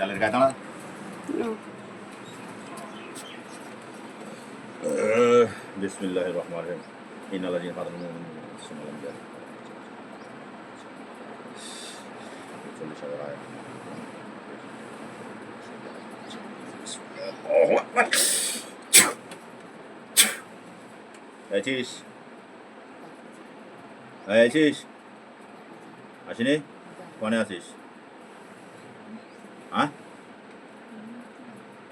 চালের গায়ে দাঁড়া বিসমিল্লাহ রহমান রহিম ইনালাজিন ফাদুল সুমালাম জান চল্লিশ হাজার আয় আছিস আছিস আসিনি কনে আছিস হ্যাঁ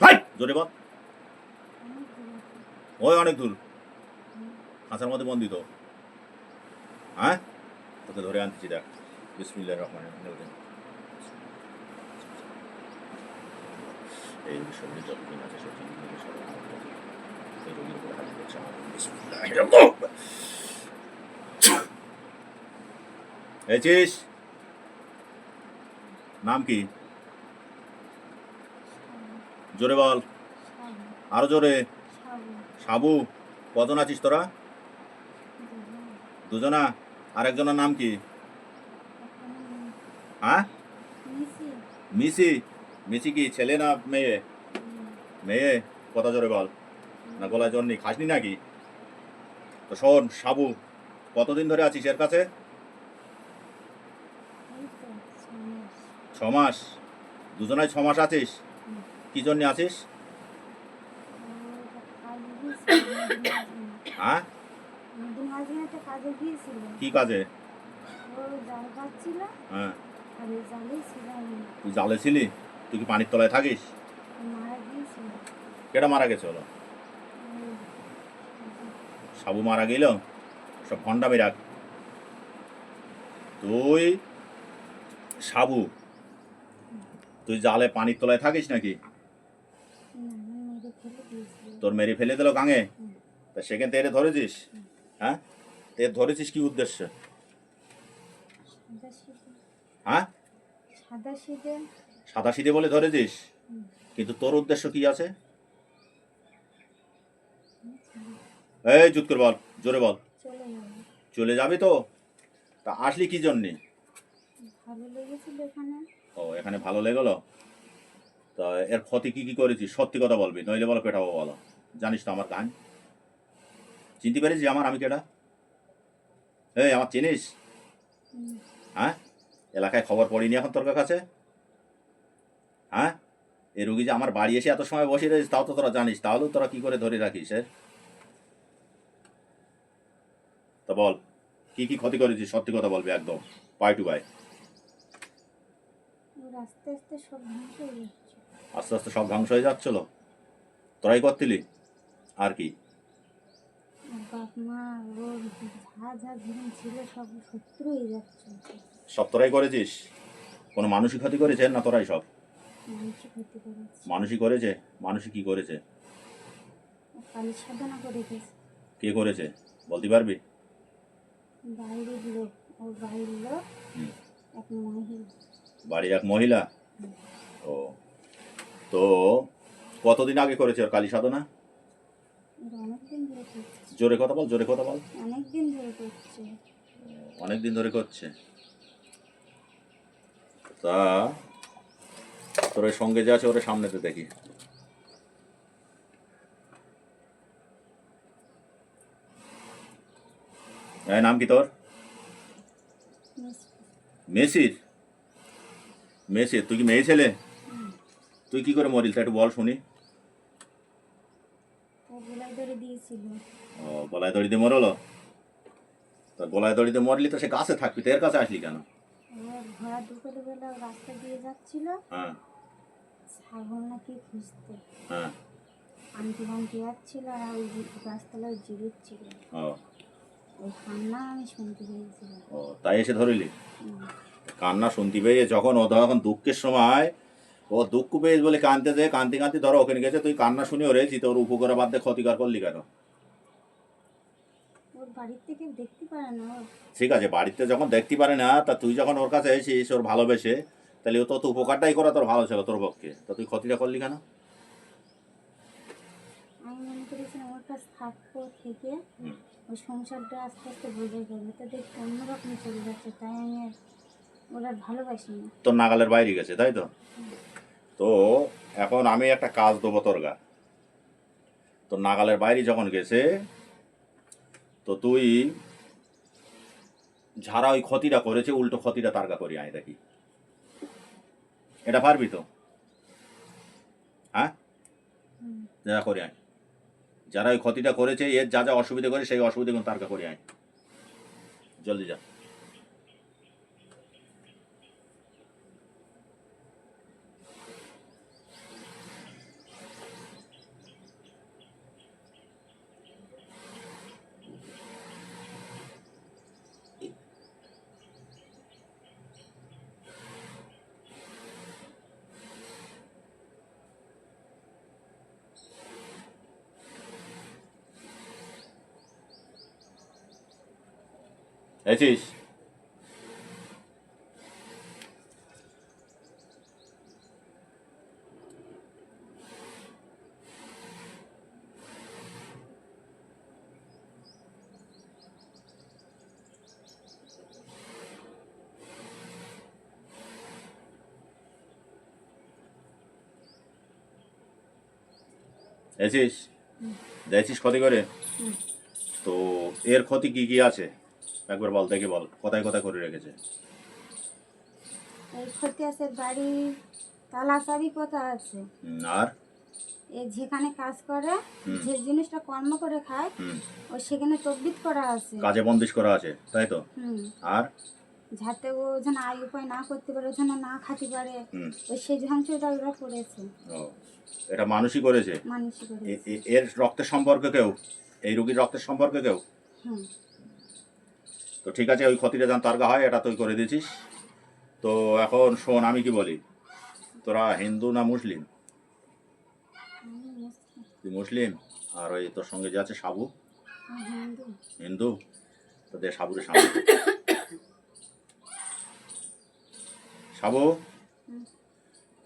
ভাই জোরে বল। ওই অনেক দূর। হাঁসার মধ্যে বন্দি তো। হ্যাঁ? তোকে ধরে আনতেছি, দেখ। বিসমিল্লাহ রহমান রহিম। এই সবজি যত দিন আছে নাম কি? জোরে বল। আরও জোরে। সাবু, কজন আছিস তোরা? দুজনা? আর একজনের নাম কি? হ্যাঁ? মিসি। মিসি কি, ছেলে না মেয়ে? মেয়ে? কথা জোরে বল। না, গলায় জন্নি খাসনি নাকি? তো শোন, সাবু, কতদিন ধরে আছিস এর কাছে? ছ মাস দুজনায় ছ মাস আছিস? কি জন্য আছিস? হ্যাঁ? কি কাজে? হ্যাঁ। তুই জালে ছিলি? তুই কি পানির তলায় থাকিস? কেটা মারা গেছে হলো সাবু মারা গেল? সব ফন্ডা বেরাক তুই সাবু তুই জালে পানির তলায় থাকিস নাকি? তোর মেরে ফেলে দিল গাঙে তা সেখান থেকে ধরেছিস? হ্যাঁ? তে ধরেছিস কি উদ্দেশ্যে? সাদা হ্যাঁ? সাদা শীতে বলে ধরেছিস? কিন্তু তোর উদ্দেশ্য কি আছে? এই, চুপ করে বল, জোরে বল। চলে যাবে তো? তা আসলি কি জন্যে? ও, এখানে ভালো লেগেলো? তা এর ক্ষতি কি কি করেছিস? সত্যি কথা বলবি, নইলে বলো পেটাবো বলো। জানিস তো আমার গান? চিনতে পেরেছিস আমার আমি কেটা এই আমার চিনিস? হ্যাঁ? এলাকায় খবর পড়িনি এখন তোর কাছে? হ্যাঁ? এই রুগী যে আমার বাড়ি এসে এত সময় বসে রয়েছিস তাও তো তোরা জানিস তাহলেও তোরা কি করে ধরে রাখিস এর তা বল কি কি ক্ষতি করেছিস? সত্যি কথা বলবি একদম পাই টু বাই আস্তে আস্তে সব ধ্বংস হয়ে আস্তে আস্তে সব ধ্বংস হয়ে যাচ্ছিল। তোরাই করতিলি? আর কি? ওর যা যা জীবন ছিল সব শত্রু হয়ে যাচ্ছে। সব তোরাই করেছিস? কোনো মানুষই ক্ষতি করেছে না তোরাই সব? মানুষই ক্ষতি করেছে। মানুষই করেছে? কি করেছে? কালী সাধনা করে কে করেছে? বলতে পারবি? বাইরের লোক ওর বাইরের লোক এক মহিলা। বাড়ির এক মহিলা? ও তো কতদিন আগে করেছে ওর কালী সাধনা ওর অনেকদিন ধরে করছে জোরে কথা বল জোরে কথা বল। অনেকদিন ধরে করছে। অনেক দিন ধরে করছে। তা তোর সঙ্গে যে আছে ওর সামনেতে দেখি। নাম কি তোর? মেসির। মেসির? তুই কি মেয়ে ছেলে? তুই কি করে মরিল? তা একটু বল শুনি। ও গোলায় ধরে দিয়েছিল। ও গলায় দড়িতে মরলো? তা গলায় দড়িতে মরলি তো সে কাছে থাকবি তো এর কাছে আসলি কেন? রাস্তা দিয়ে যাচ্ছিল। হ্যাঁ। ছাগল নাকি খুঁজতে। হ্যাঁ। আন্টি আন্টি যাচ্ছিল আর ওই যে গাছতলায় জিরিচ্ছিল ও। ওই কান্না আমি শুনতে পেয়েছিলাম। ও তাই এসে ধরিলি? কান্না শুনতে পেয়ে যখন ও তখন দুঃখের সময় ও দুঃখ পেয়েছে বলে কানতে যে কান্তি কান্তি ধরো ওখানে গেছে তুই কান্না শুনে রয়েছি তোর উপকারে বাদ দিয়ে ক্ষতিকার করলি কেন? ঠিক আছে বাড়িতে যখন দেখতে পারে না তা তুই যখন ওর কাছে এসিস ওর ভালোবেসে তাহলে ও তো উপকারটাই করা তোর ভালো ছিল তোর পক্ষে। তা তুই ক্ষতিটা করলি কেন? আমি করেছিলাম ওর কাছে থাকব থেকে ওই সংসারটা আস্তে আস্তে বোঝা যাবে। তা দেখতে অন্যরকম চলে যাচ্ছে তাই আমি ওরা ভালোবাসি না। তোর নাগালের বাইরে গেছে তাই তো? তো এখন আমি একটা কাজ দেবো তোর গা। তো নাগালের বাইরে যখন গেছে তো তুই যারা ওই ক্ষতিটা করেছে উল্টো ক্ষতিটা তারকা করি আয় দেখি। এটা পারবি তো? হ্যাঁ? যা করে আয়। যারা ওই ক্ষতিটা করেছে এর যা যা অসুবিধা করে সেই অসুবিধাগুলো তারকা করে আয়। জলদি যা। এসিস এসিস দেখছিস ক্ষতি করে। তো এর ক্ষতি কি কি আছে? একবার বল দেখে বল কোথায় কোথায় করে রেখেছে। এই আছে বাড়ি তালা চাবি কথা আছে। আর? এ যেখানে কাজ করে যে জিনিসটা কর্ম করে খায় ও সেখানে করা আছে। কাজে বন্দিশ করা আছে তাই তো? আর? যাতে ও যেন আয় উপায় না করতে পারে যেন না খাতে পারে ওই সেই ধ্বংসটা ওরা করেছে। এটা মানুষই করেছে? মানুষ করে এ- এ- এর রক্তের সম্পর্কে কেউ? এই রোগীর রক্তের সম্পর্কে কেউ? হুম। তো ঠিক আছে, ওই ক্ষতিটা যেন তারকা হয়, এটা তুই করে দিয়েছিস। তো এখন শোন, আমি কি বলি? তোরা হিন্দু না মুসলিম? তুই মুসলিম? আর ওই তোর সঙ্গে যে আছে সাবু? হিন্দু। তো দে সাবুরে সামনে। সাবু?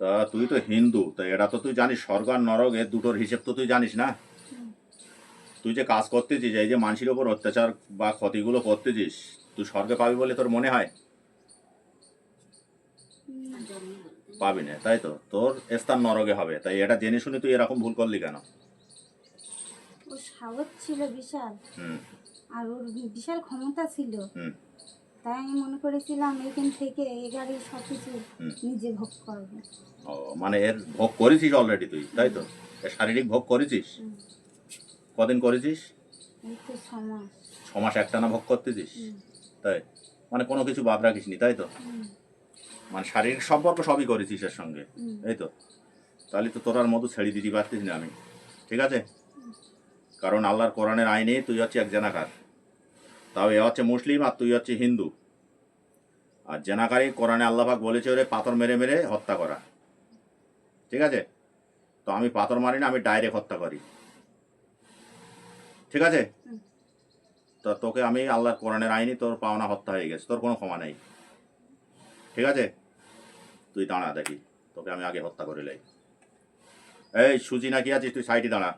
তা তুই তো হিন্দু, তা এটা তো তুই জানিস, স্বর্গ আর নরক এর দুটোর হিসেব তো তুই জানিস না। তুই যে কাজ করতেছিস এই যে মানুষের ওপর অত্যাচার বা ক্ষতিগুলো করতেছিস তুই স্বর্গে পাবি বলে তোর মনে হয়? পাবি না তাই তো? তোর স্থান নরকে হবে। তাই এটা জেনে শুনে তুই এরকম ভুল করলি কেন? ও সাহস ছিল বিশাল। হুম। আর ওর বিশাল ক্ষমতা ছিল। হুম। তাই আমি মনে করেছিলাম এখান থেকে এ গাড়ি সব কিছু নিজে ভোগ করবে। ও মানে এর ভোগ করেছিস অলরেডি তুই তাই তো? শারীরিক ভোগ করেছিস। কদিন করেছিস? ছ মাস। একটানা ভোগ করতেছিস? তাই? মানে কোনো কিছু বাদ রাখিসনি তাই তো? মানে শারীরিক সম্পর্ক সবই করেছিস এর সঙ্গে এই তো? তাহলে তো তোর আর মধু ছেড়ে দিতে পারতিস না আমি ঠিক আছে? কারণ আল্লাহর কোরআনের আইনে তুই হচ্ছে এক জেনাকার। তাও এ হচ্ছে মুসলিম আর তুই হচ্ছে হিন্দু। আর জেনাকারী কোরআনে আল্লাহাক বলেছে ওরে পাথর মেরে মেরে হত্যা করা ঠিক আছে? তো আমি পাথর মারি না আমি ডাইরেক্ট হত্যা করি। ঠিক আছে? তা তোকে আমি আল্লাহর কোরআনের আইনি তোর পাওনা হত্যা হয়ে গেছে তোর কোনো ক্ষমা নেই। ঠিক আছে? তুই দাঁড়া দেখি তোকে আমি আগে হত্যা করে লাই। এই সুজি নাকি আছিস? তুই সাইডে দাঁড়া।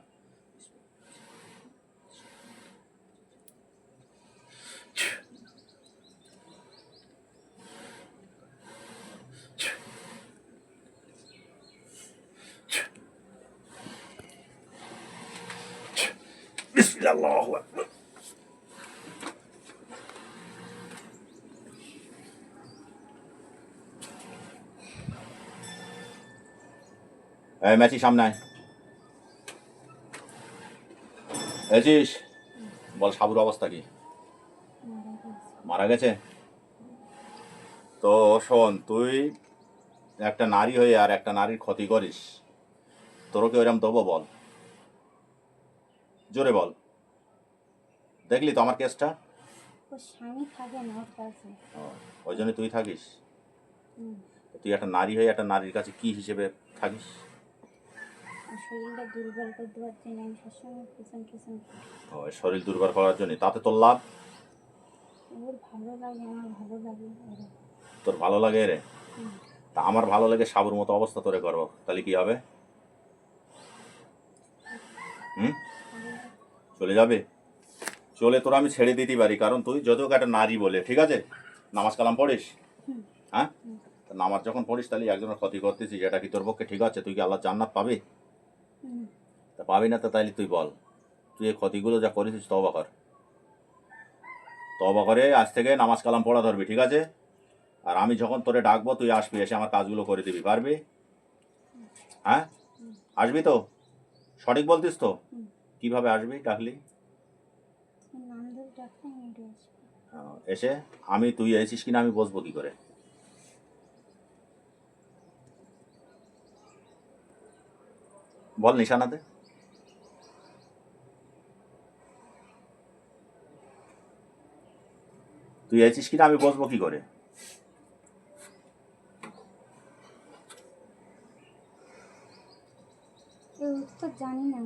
আল্লাহু ম্যাচি সামনে আয়। এসিস বল, সাবুর অবস্থা কি? মারা গেছে। তো, শোন, তুই একটা নারী হয়ে আর একটা নারীর ক্ষতি করিস। তোরও কি ওইরকম দেবো বল? জোরে বল। দেখলি তো আমার কেসটা ওর স্বামী থাকে না ওর কাছে। ও, ওই জন্য তুই থাকিস? তুই একটা নারী হয়ে একটা নারীর কাছে কি হিসেবে থাকিস? শরীর দুর্বল করার জন্য। তাতে তোর লাভ? ওর ভালো লাগে আমার ভালো লাগে তোর ভালো লাগে রে? তা আমার ভালো লাগে সাবুর মতো অবস্থা তোরে করব। তাহলে কি হবে? হুম? চলে যাবে? চলে তোরা আমি ছেড়ে দিতে পারি কারণ তুই যদিও একটা নারী বলে ঠিক আছে? নামাজ কালাম পড়িস? হ্যাঁ? তা নামাজ যখন পড়িস তাহলে একজনের ক্ষতি করতেছিস এটা কি তোর পক্ষে ঠিক আছে? তুই কি আল্লাহ জান্নাত পাবি? তা পাবি না তা তাইলে তুই বল। তুই এই ক্ষতিগুলো যা করেছিস তবা কর। তবা করে আজ থেকে নামাজ কালাম পড়া ধরবি ঠিক আছে? আর আমি যখন তোরে ডাকবো তুই আসবি এসে আমার কাজগুলো করে দিবি পারবি? হ্যাঁ? আসবি তো? সঠিক বলতিস তো। কীভাবে আসবি ডাকলি এই নাম ধরে ডাকতে আমি উঠে আসব আহ, এসে আমি তুই এসেছিস কিনা আমি বসবো কি করে? বল নিশানাতে। তুই এসেছিস কিনা আমি বসবো কি করে? জানি না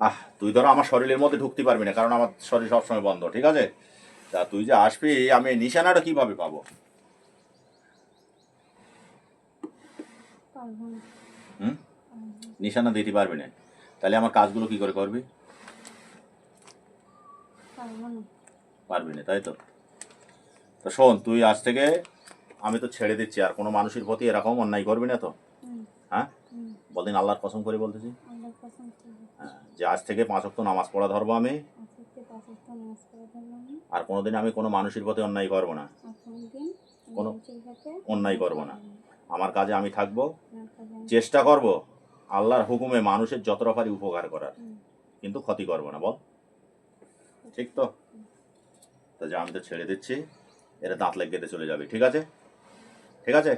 আহ তুই ধরো আমার শরীরের মধ্যে ঢুকতে পারবি না কারণ আমার শরীর সবসময় বন্ধ ঠিক আছে? তা তুই যে আসবি আমি নিশানাটা কীভাবে পাবো? হুম? নিশানা দিতে পারবি না। তাহলে আমার কাজগুলো কি করে করবি? পারবি না। তাই তো? তো শোন তুই আজ থেকে আমি তো ছেড়ে দিচ্ছি আর কোনো মানুষের প্রতি এরকম অন্যায় করবি না তো? হ্যাঁ? বলদিন আল্লাহর কসম করে বলতেছি আল্লাহর কসম করব হ্যাঁ, যে আজ থেকে পাঁচ অক্ট নামাজ পড়া ধরবো আমি। আর কোনোদিন আমি কোনো মানুষের প্রতি অন্যায় করব না। কোনো অন্যায় করব না। আমার কাজে আমি থাকব। চেষ্টা করব আল্লাহর হুকুমে মানুষের যতটা পারি উপকার করার। কিন্তু ক্ষতি করব না বল। ঠিক তো? তো যা আমি তো ছেড়ে দিচ্ছি। এটা দাঁত লেগে কেটে চলে যাবে ঠিক আছে? ঠিক আছে?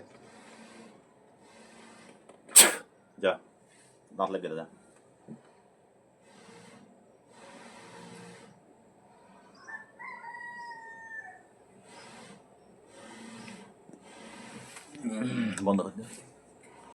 যা দাঁত লেগে কেটে যা। বন্ধ করে দে